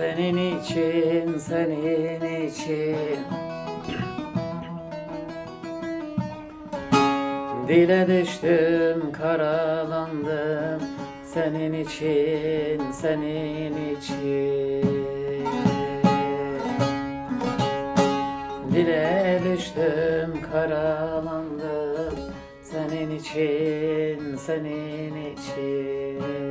senin için, senin için. Dile düştüm, karalandım senin için, senin için. Dile düştüm, karalandım senin için, senin için.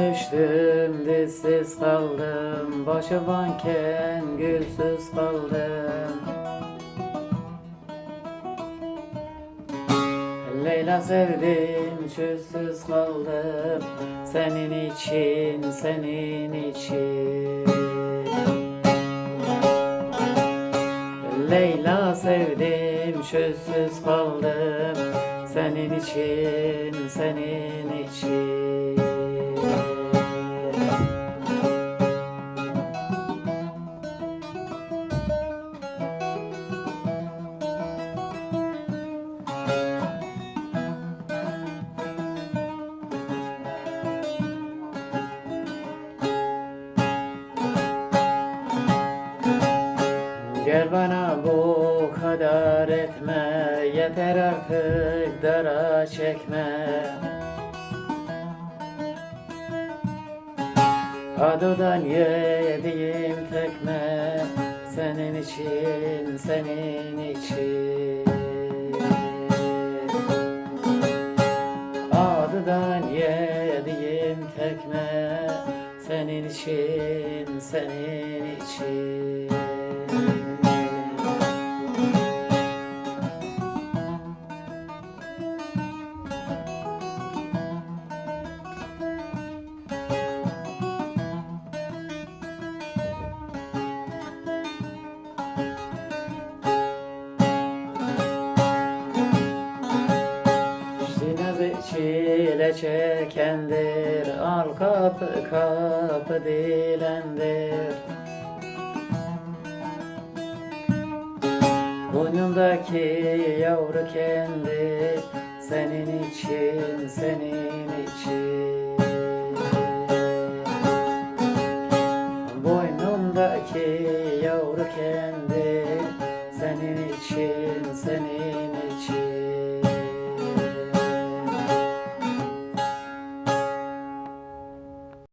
Düştüm, dizsiz kaldım. Başıvanken gülsüz kaldım. Leyla sevdim, çözsüz kaldım. Senin için, senin için. Leyla sevdim, çözsüz kaldım. Senin için, senin için Gel bana bu kadar etme Yeter artık dara çekme. Adodan yediğim tekme Senin için, senin için. Adıdan yediğim tekme Senin için, senin için çile çekendir Al kapı kapı dilendir. Boynumdaki yavru kendi Senin için, Senin için,